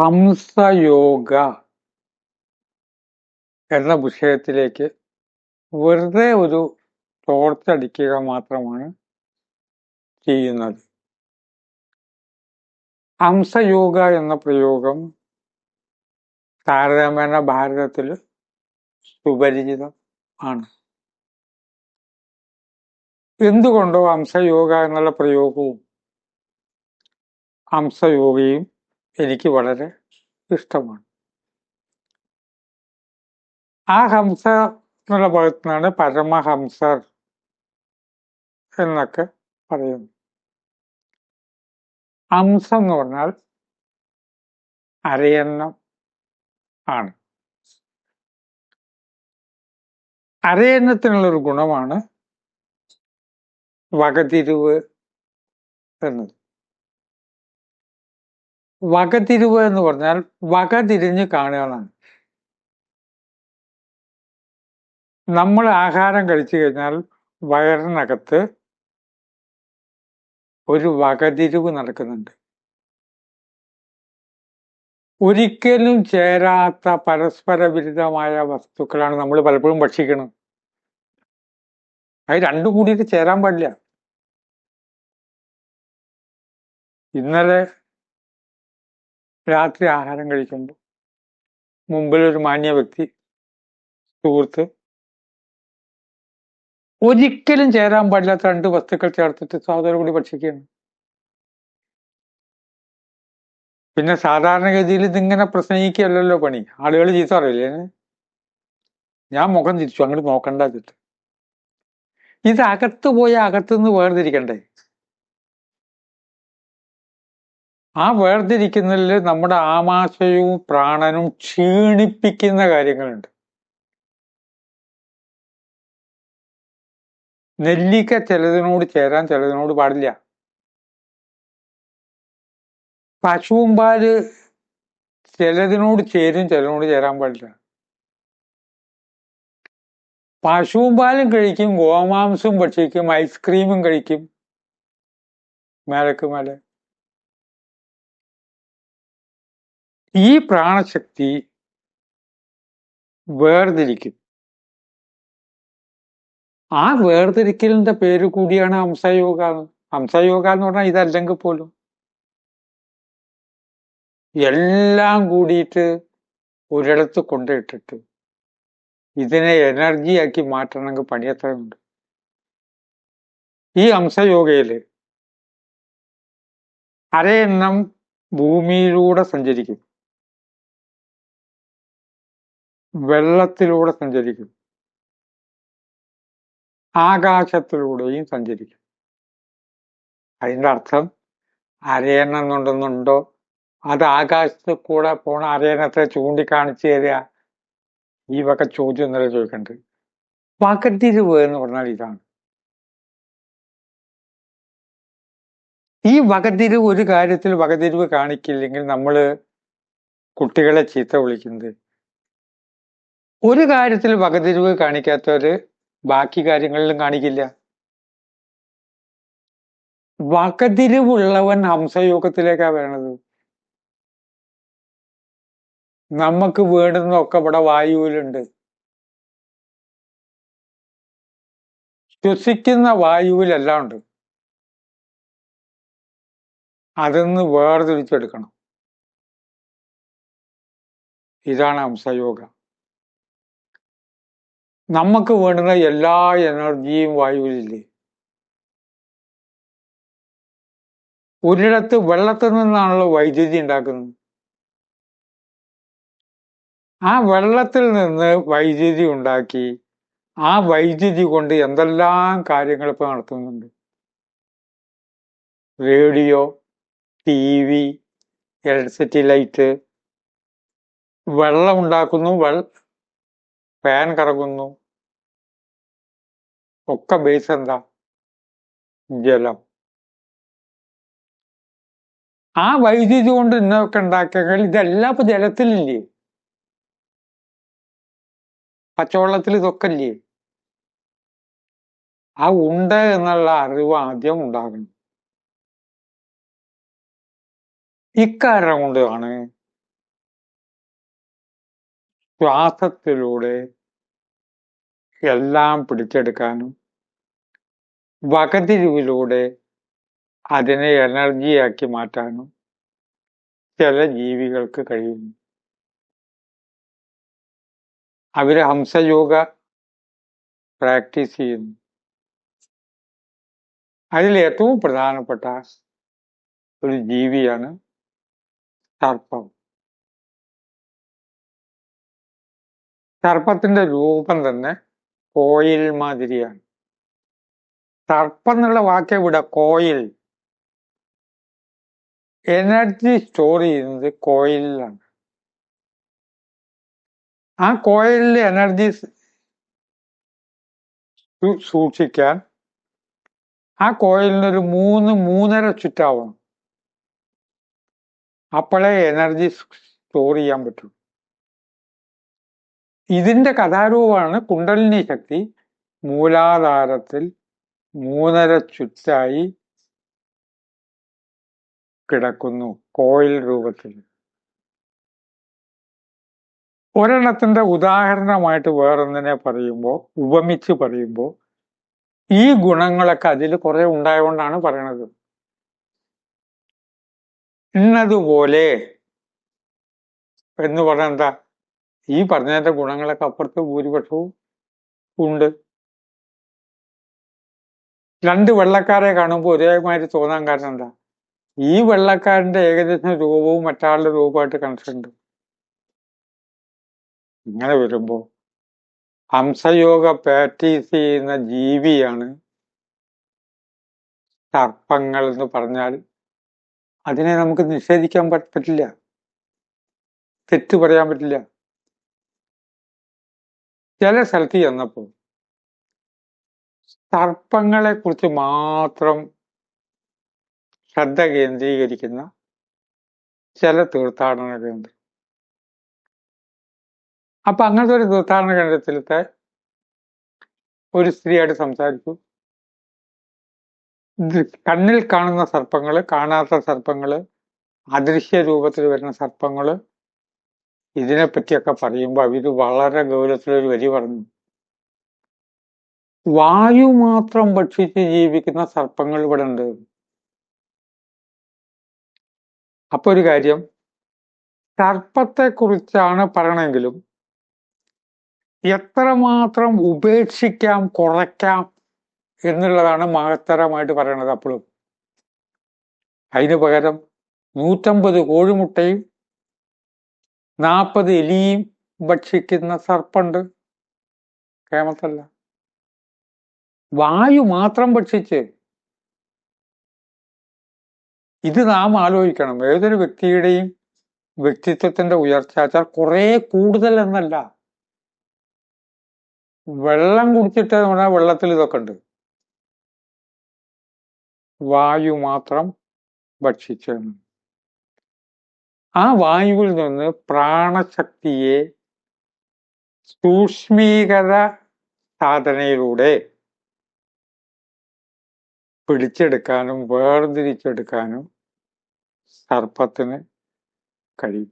ഹംസയോഗ എന്ന വിഷയത്തിലേക്ക് വെറുതെ ഒരു ടോർച്ചടിക്കുക മാത്രമാണ് ചെയ്യുന്നത്. ഹംസയോഗ എന്ന പ്രയോഗം താരതമ്യേന ഭാരതത്തിൽ സുപരിചിതം ആണ്. എന്തുകൊണ്ടോ ഹംസയോഗ എന്നുള്ള പ്രയോഗവും ഹംസയോഗയും എനിക്ക് വളരെ ഇഷ്ടമാണ്. ആ ഹംസ എന്നുള്ള ഭാഗത്തു നിന്നാണ് പരമഹംസർ എന്നൊക്കെ പറയുന്നു ഹംസം എന്ന് പറഞ്ഞാൽ അരയന്നം ആണ്. അരയന്നത്തിനുള്ളൊരു ഗുണമാണ് വകതിരിവ് എന്നത്. വകതിരിവ് എന്ന് പറഞ്ഞാൽ വകതിരിഞ്ഞ് കാണുകയാണ്. നമ്മൾ ആഹാരം കഴിച്ചു കഴിഞ്ഞാൽ വയറിനകത്ത് ഒരു വകതിരിവ് നടക്കുന്നുണ്ട്. ഒരിക്കലും ചേരാത്ത പരസ്പര വിരുദ്ധമായ വസ്തുക്കളാണ് നമ്മൾ പലപ്പോഴും ഭക്ഷിക്കുന്നത്. അത് രണ്ടും കൂടിയിട്ട് ചേരാൻ പാടില്ല. ഇന്നലെ രാത്രി ആഹാരം കഴിക്കുമ്പോൾ മുമ്പിൽ ഒരു മാന്യ വ്യക്തി സുഹൃത്ത് ഒരിക്കലും ചേരാൻ പാടില്ലാത്ത രണ്ട് വസ്തുക്കൾ ചേർത്തിട്ട് സഹോദരൻ കൂടി ഭക്ഷിക്കുകയാണ്. പിന്നെ സാധാരണഗതിയിൽ ഇതിങ്ങനെ പ്രസംഗിക്കുകയല്ലല്ലോ പണി. ആളുകൾ ചീത്ത ഞാൻ മുഖം തിരിച്ചു അങ്ങോട്ട് നോക്കണ്ട വെച്ചിട്ട് ഇത് അകത്ത് പോയ അകത്തുനിന്ന് വേർതിരിക്കണ്ടേ? ആ വേർതിരിക്കുന്നതിൽ നമ്മുടെ ആമാശയവും പ്രാണനും ക്ഷീണിപ്പിക്കുന്ന കാര്യങ്ങളുണ്ട്. നെല്ലിക്ക ചിലതിനോട് ചേരാൻ ചിലതിനോട് പാടില്ല. പശുവും പാൽ ചിലതിനോട് ചേരും ചിലതിനോട് ചേരാൻ പാടില്ല. പശുവും പാലും കഴിക്കും ഗോമാംസവും ഭക്ഷിക്കും ഐസ്ക്രീമും കഴിക്കും. മേലക്ക് മേലെ. ഈ പ്രാണശക്തി വേർതിരിക്കും. ആ വേർതിരിക്കലിന്റെ പേര് കൂടിയാണ് ഹംസയോഗ ഹംസയോഗ എന്ന് പറഞ്ഞാൽ ഇതല്ലെങ്കിൽ പോലും. എല്ലാം കൂടിയിട്ട് ഒരിടത്ത് കൊണ്ടിട്ടിട്ട് ഇതിനെ എനർജിയാക്കി മാറ്റണമെങ്കിൽ പണിയത്രയുണ്ട് ഈ ഹംസയോഗയിൽ അരയെണ്ണം ഭൂമിയിലൂടെ സഞ്ചരിക്കും. വെള്ളത്തിലൂടെ സഞ്ചരിക്കും. ആകാശത്തിലൂടെയും സഞ്ചരിക്കും. അതിന്റെ അർത്ഥം അരയണ്ണം എന്നുണ്ടെന്നുണ്ടോ? അത് ആകാശത്ത് കൂടെ പോണ അരയണത്തെ ചൂണ്ടിക്കാണിച്ചു തരിക ഈ വക ചോദ്യം ഇന്നലെ ചോദിക്കണ്ട്. വകതിരിവ് എന്ന് പറഞ്ഞാൽ ഇതാണ്. ഈ വകതിരിവ് ഒരു കാര്യത്തിൽ വകതിരിവ് കാണിക്കില്ലെങ്കിൽ നമ്മൾ കുട്ടികളെ ചീത്ത വിളിക്കുന്നത് ഒരു കാര്യത്തിൽ വകതിരിവ് കാണിക്കാത്തവര് ബാക്കി കാര്യങ്ങളിലും കാണിക്കില്ല. വകതിരിവുള്ളവൻ ഹംസയോഗത്തിലേക്കാ വേണത് നമുക്ക് വേണ്ടുന്നൊക്കെ ഇവിടെ വായുവിലുണ്ട്. ശ്വസിക്കുന്ന വായുവിലെല്ലാം ഉണ്ട്. അതിന്ന് വേർതിരിച്ചെടുക്കണം. ഇതാണ് ഹംസയോഗ. നമുക്ക് വേണ്ടുന്ന എല്ലാ എനർജിയും വായുവിലില്ലേ? ഒരിടത്ത് വെള്ളത്തിൽ നിന്നാണല്ലോ വൈദ്യുതി ഉണ്ടാക്കുന്നത്. ആ വെള്ളത്തിൽ നിന്ന് വൈദ്യുതി ഉണ്ടാക്കി ആ വൈദ്യുതി കൊണ്ട് എന്തെല്ലാം കാര്യങ്ങൾ ഇപ്പൊ നടത്തുന്നുണ്ട്? Radio T V electricity light വെള്ളം ഉണ്ടാക്കുന്നു. ഫാൻ കറങ്ങുന്നു. ഒക്കെ ബേസ് എന്താ? ജലം. ആ വൈദ്യുതി കൊണ്ട് ഇന്നൊക്കെ ഉണ്ടാക്കിയാൽ ഇതെല്ലാം ഇപ്പൊ ജലത്തിലില്ലേ? പച്ചവെള്ളത്തിൽ ഇതൊക്കെ ഇല്ലേ? ആ ഉണ്ട് എന്നുള്ള അറിവ് ആദ്യം ഉണ്ടാകണം. ഇക്കാരണം കൊണ്ടാണ് ശ്വാസത്തിലൂടെ എല്ലാം പിടിച്ചെടുക്കാനും വകതിരിവിലൂടെ അതിനെ എനർജിയാക്കി മാറ്റാനും ചില ജീവികൾക്ക് കഴിയുന്നു. അവർ ഹംസയോഗ പ്രാക്ടീസ് ചെയ്യുന്നു. അതിൽ ഏറ്റവും പ്രധാനപ്പെട്ട ഒരു ജീവിയാണ് സർപ്പം. സർപ്പത്തിന്റെ രൂപം തന്നെ കോയിൽ മാതിരിയാണ്. സർപ്പം എന്നുള്ള വാക്ക് ഇവിടെ കോയിൽ. എനർജി സ്റ്റോർ ചെയ്യുന്നത് കോയിലാണ് ആ കോയിലെ എനർജി സൂക്ഷിക്കാൻ ആ കോയിലിനൊരു മൂന്ന് മൂന്നര ചുറ്റാവണം. അപ്പോഴേ എനർജി സ്റ്റോർ ചെയ്യാൻ പറ്റൂ. ഇതിന്റെ കഥാരൂപമാണ് കുണ്ടലിനി ശക്തി. മൂലാധാരത്തിൽ മൂന്നര ചുറ്റായി കിടക്കുന്നു കോയിൽ രൂപത്തിൽ. ഒരെണ്ണത്തിന്റെ ഉദാഹരണമായിട്ട് വേറൊന്നിനെ പറയുമ്പോൾ ഉപമിച്ച് പറയുമ്പോൾ ഈ ഗുണങ്ങളൊക്കെ അതിൽ കുറെ ഉണ്ടായതുകൊണ്ടാണ് പറയണത്. ഇന്നതുപോലെ എന്ന് പറഞ്ഞ എന്താ? ഈ പറഞ്ഞതിന്റെ ഗുണങ്ങളൊക്കെ അപ്പുറത്ത് ഭൂരിപക്ഷവും ഉണ്ട്. രണ്ട് വെള്ളക്കാരെ കാണുമ്പോൾ ഒരേമാതിരി തോന്നാൻ കാരണം എന്താ? ഈ വെള്ളക്കാരന്റെ ഏകദേശം രൂപവും മറ്റാളുടെ രൂപമായിട്ട് കണക്ഷൻ ഇങ്ങനെ വരുമ്പോ ഹംസയോഗ പ്രാക്ടീസ് ചെയ്യുന്ന ജീവിയാണ് സർപ്പങ്ങൾ എന്ന് പറഞ്ഞാൽ. അതിനെ നമുക്ക് നിഷേധിക്കാൻ പറ്റില്ല. തെറ്റ് പറയാൻ പറ്റില്ല. ചില സ്ഥലത്ത് ചെന്നപ്പോ സർപ്പങ്ങളെ കുറിച്ച് മാത്രം ശ്രദ്ധ കേന്ദ്രീകരിക്കുന്ന ചില തീർത്ഥാടന കേന്ദ്രം. അപ്പൊ അങ്ങനത്തെ ഒരു തീർത്ഥാടന കേന്ദ്രത്തിലത്തെ ഒരു സ്ത്രീയായിട്ട് സംസാരിച്ചു. കണ്ണിൽ കാണുന്ന സർപ്പങ്ങൾ കാണാത്ത സർപ്പങ്ങൾ അദൃശ്യ രൂപത്തിൽ വരുന്ന സർപ്പങ്ങൾ ഇതിനെപ്പറ്റിയൊക്കെ പറയുമ്പോൾ അവർ വളരെ ഗൗരവത്തിലൊരു വരി പറഞ്ഞു. വായു മാത്രം ഭക്ഷിച്ച് ജീവിക്കുന്ന സർപ്പങ്ങൾ ഇവിടെ ഉണ്ട് അപ്പൊ ഒരു കാര്യം സർപ്പത്തെ കുറിച്ചാണ് പറയണമെങ്കിലും എത്രമാത്രം ഉപേക്ഷിക്കാം കുറയ്ക്കാം എന്നുള്ളതാണ് മഹത്തരമായിട്ട് പറയണത് അപ്പോഴും. അതിന് പകരം നൂറ്റമ്പത് കോഴിമുട്ടയും നാൽപ്പത് എലിയും ഭക്ഷിക്കുന്ന സർപ്പുണ്ട്. കേമത്തല്ല വായു മാത്രം ഭക്ഷിച്ച് ഇത് നാം ആലോചിക്കണം. ഏതൊരു വ്യക്തിയുടെയും വ്യക്തിത്വത്തിന്റെ ഉയർച്ച കുറെ കൂടുതൽ എന്നല്ല. വെള്ളം കുടിച്ചിട്ട് നമ്മുടെ വെള്ളത്തിൽ ഇതൊക്കെ ഉണ്ട്. വായു മാത്രം ഭക്ഷിച്ചെന്ന് ആ വായുവിൽ നിന്ന് പ്രാണശക്തിയെ സൂക്ഷ്മീകര സാധനയിലൂടെ പിടിച്ചെടുക്കാനും വേർതിരിച്ചെടുക്കാനും സർപ്പത്തിന് കഴിയും.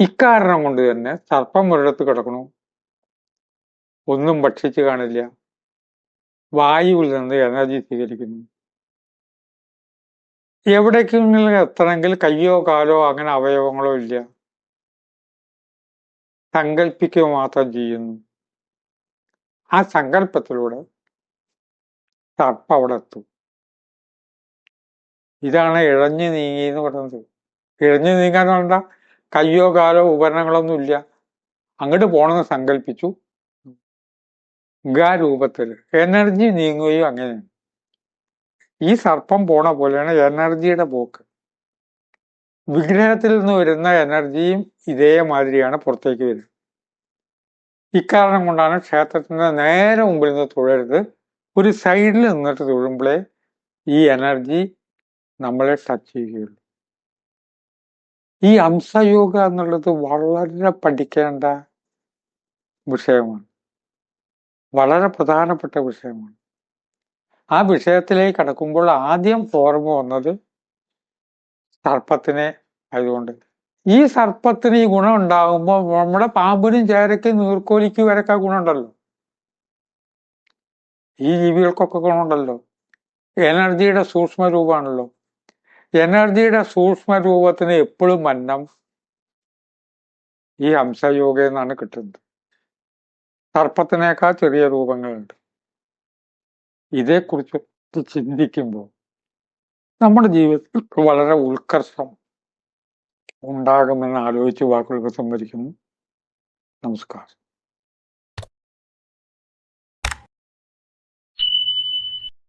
ഇക്കാരണം കൊണ്ട് തന്നെ സർപ്പം ഒരിടത്ത് കിടക്കണു. ഒന്നും ഭക്ഷിച്ചു കാണില്ല. വായുവിൽ നിന്ന് എനർജി സ്വീകരിക്കുന്നു. എവിടേക്കെങ്കിലും എത്തണമെങ്കിൽ കയ്യോ കാലോ അങ്ങനെ അവയവങ്ങളോ ഇല്ല. സങ്കല്പിക്കുക മാത്രം ചെയ്യുന്നു. ആ സങ്കല്പത്തിലൂടെ സർപ്പം അവിടെ എത്തും ഇതാണ് ഇഴഞ്ഞു നീങ്ങി എന്ന് പറയുന്നത്. ഇഴഞ്ഞു നീങ്ങാൻ വേണ്ട. കയ്യോ കാലോ ഉപകരണങ്ങളൊന്നും ഇല്ല. അങ്ങോട്ട് പോണെന്ന് സങ്കല്പിച്ചു ഗാരൂപത്തിൽ രൂപത്തിൽ എനർജി നീങ്ങുകയും അങ്ങനെയാണ്. ഈ സർപ്പം പോണ പോലെയാണ് എനർജിയുടെ പോക്ക്. വിഗ്രഹത്തിൽ നിന്ന് വരുന്ന എനർജിയും ഇതേമാതിരിയാണ് പുറത്തേക്ക് വരുന്നത്. ഇക്കാരണം കൊണ്ടാണ് ക്ഷേത്രത്തിന്റെ നേരെ മുമ്പിൽ നിന്ന് തൊഴരുത്. ഒരു സൈഡിൽ നിന്നിട്ട് തൊഴുമ്പോഴേ ഈ എനർജി നമ്മളെ ടച്ച് ചെയ്യുകയുള്ളൂ. ഈ അംസയോഗ എന്നുള്ളത് വളരെ പഠിക്കേണ്ട വിഷയമാണ്. വളരെ പ്രധാനപ്പെട്ട വിഷയമാണ്. ആ വിഷയത്തിലേക്ക് കടക്കുമ്പോൾ ആദ്യം ഓർമ്മ വന്നത് സർപ്പത്തിനെ ആയതുകൊണ്ട്. ഈ സർപ്പത്തിന് ഈ ഗുണം ഉണ്ടാകുമ്പോൾ നമ്മുടെ പാമ്പിനും ചേരയ്ക്കും നീർക്കോലിക്കും വരൊക്കെ ഗുണമുണ്ടല്ലോ ഈ ജീവികൾക്കൊക്കെ ഗുണമുണ്ടല്ലോ എനർജിയുടെ സൂക്ഷ്മ രൂപമാണല്ലോ. എനർജിയുടെ സൂക്ഷ്മ രൂപത്തിന് എപ്പോഴും മന്നം ഈ ഹംസയോഗ എന്നാണ് കിട്ടുന്നത്. സർപ്പത്തിനേക്കാൾ ചെറിയ രൂപങ്ങളുണ്ട്. ഇതേക്കുറിച്ച് ചിന്തിക്കുമ്പോൾ നമ്മുടെ ജീവിതത്തിൽ വളരെ ഉത്കർഷം ഉണ്ടാകുമെന്ന് ആലോചിച്ച് വാക്കുകൾ സംഭരിക്കുന്നു നമസ്കാരം.